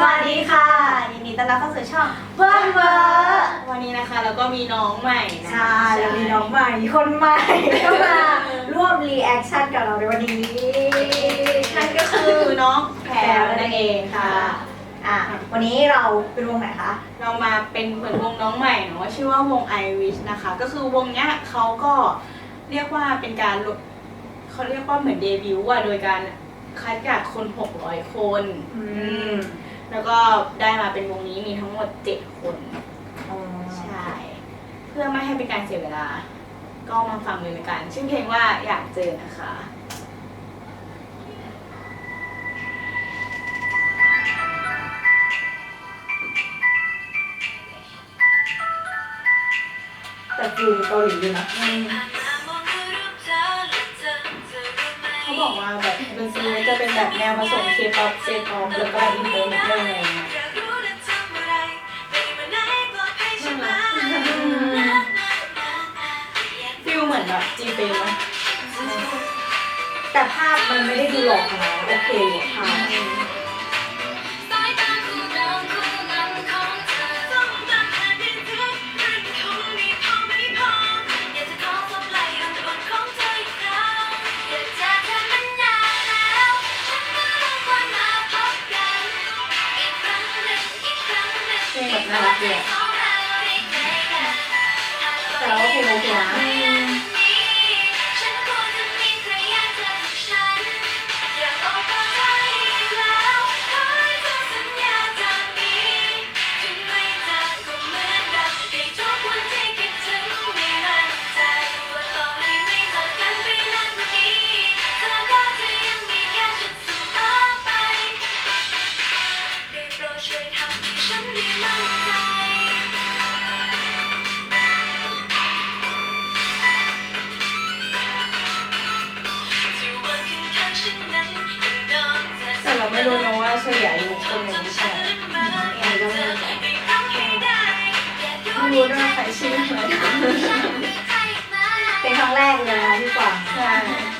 สวัสดีค่ะยินดีต้อนรับเข้าสู่ช่องเพื่อนเวอร์วันนี้นะคะเราก็มีน้องใหม่นะใช่แล้วมีน้องใหม่ คนใหม่ก็มาร่วมรีแอคชั่นกับเราในวันนี้นั่นก็คือน้องแพรวนั่นเองค่ะอะ วันนี้เราเป็นวงไหนคะ เรามาเป็นเหมือนวงน้องใหม่เนาะชื่อว่าวง I Wish นะคะ ก็คือวงเนี้ยเขาก็เรียกว่าเป็นการลดเขาเรียกว่าเหมือนเดบิวต์อะโดยการคัดจากคน 600 คน อืม แล้วก็ได้มาเป็นวงนี้มีทั้งหมด7คน ใช่ เพื่อไม่ให้เป็นการเสียเวลา ก็มาฟังเลยละกัน ชื่อเพลงว่าอยากเจอนะคะแต่ฟิลเกาหลีอยู่นะ เขาบอกว่าแบบดนตรีจะเป็นแบบแนวผสมเคป๊อปเซตออฟแล้วก็อินเตอร์นิดนึงอะไรอย่างเงี้ยฟิลเหมือนแบบจีเปไหมแต่ภาพมันไม่ได้ดูหลอกนะโอเคอยู่ภาพ เพลงแบบน่ารักดียแต่ว่าเพลงโอเคนะ ว่าใครชื่ออะไรเป็นครั้งแรกเลยนะพี่กวางใช่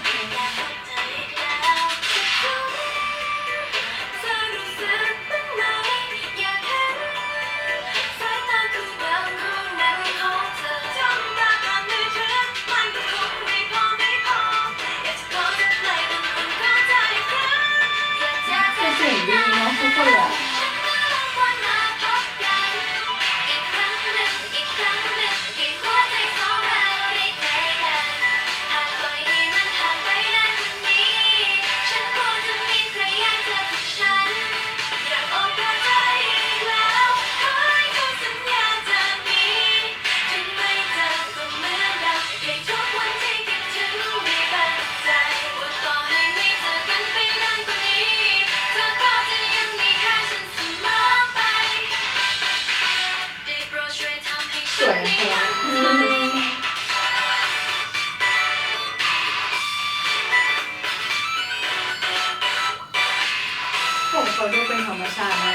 เขาดูเป็นธรรมชาตินะ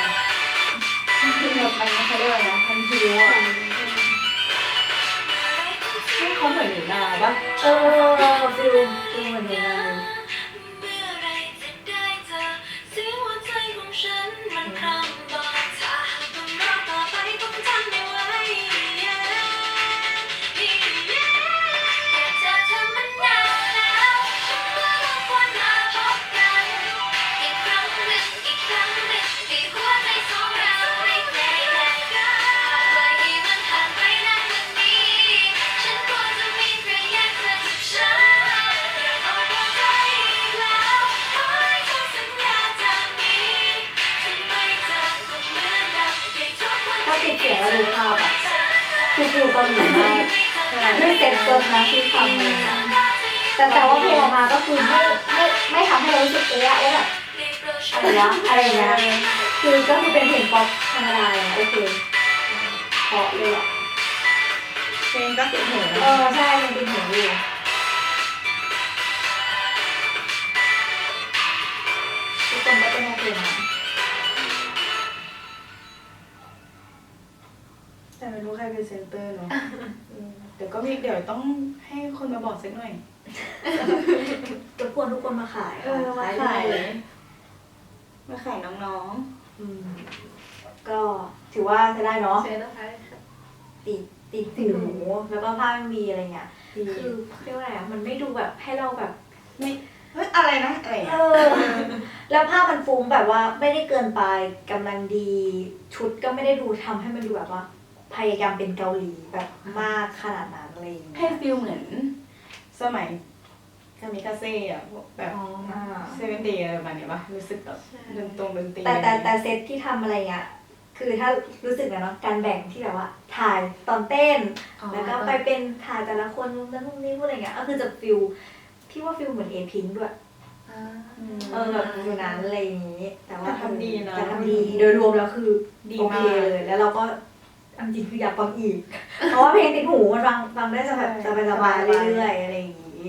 คือแบบมันเขาเรียกว่าอะไรนะพันทิวอะให้เขาเหมือนหนูนาปะเออฟิลฟิลเหมือนหนูนา กวันถ้าติดเสียงแล้วดูภาพอะคือฟิลเกาหลีมากไม่เซ็ตเกินนะที่ทำเลยอะแต่แต่ว่าเพลงออกมาก็คือไม่ไม่ไม่ทำให้เรารู้สึกเอะว่าแบบอะไรวะอะไรอย่างเงี้ยคือก็คือเป็นเพลงป๊อปธรรมดาเลยโอเคเพราะเลยอะเพลงก็ติดหูเออใช่มันเป็นหูอยู่ เป็นเซนเตอร์เนาะอืมเดี๋ยวก็มีเดี๋ยวต้องให้คนมาบอกสักหน่อยทุกคนทุกคนมาขายเออมาขายขายเลยมาขายน้องๆอืมก็ถือว่าจะได้เนาะเชิญนะคะค่ะติดติดติดหูแล้วก็ผ้ามันมีอะไรเงี้ยดีคือเรียกว่าอะไรอะมันไม่ดูแบบให้เราแบบไม่เฮ้ยอะไรนะอะไรเออะอแล้วภาพมันฟุ้งแบบว่าไม่ได้เกินไปกำลังดี ชุดก็ไม่ได้ดูทำให้มันดูแบบว่า พยายามเป็นเกาหลีแบบมากขนาดนั้นอะไรอย่างให้เงี้ยฟิลเหมือน สมัยคามิคาเซ่อะพวกแบบอ๋อเซเว่นเดย์อะไรประมาณเนี้ยปะรู้สึกแบบดนตรงดนตรีแต่แต่แต่เซตที่ทำอะไรเงี้ยคือถ้ารู้สึกนะเนาะการแบ่งที่แบบว่า ถ่ายตอนเต้น แล้วก็ไปเป็นถ่ายแต่ละคนมุมนั้นมุมนี้พูดอะไรเงี้ยก็คือจะฟิลพี่ว่าฟิลเหมือนเอพิงด้วยอ่าเออแบบอยู่นั้นอะไรอย่างนี้ แต่ว่าแต่ทำดีนะแต่ทำดีโดยรวมแล้วคือดีโอมาเคกเลยแล้วเราก็ อันจริงคืออยากฟังอีก เพราะว่าเพลงติดหูมันฟังฟังได้จะแบบใช่สบายๆเรื่อยๆอะไรอย่างนี้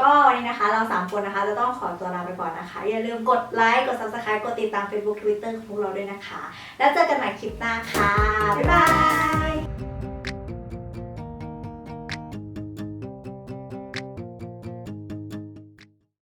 ก็วันนี้นะคะเราสามคนนะคะจะต้องขอตัวลาไปก่อนนะคะ อย่าลืมกดไลค์กด subscribe กดติดตาม Facebook Twitter ของพวกเราด้วยนะคะ แล้วเจอกันใหม่คลิปหน้าค่ะ บ๊ายบาย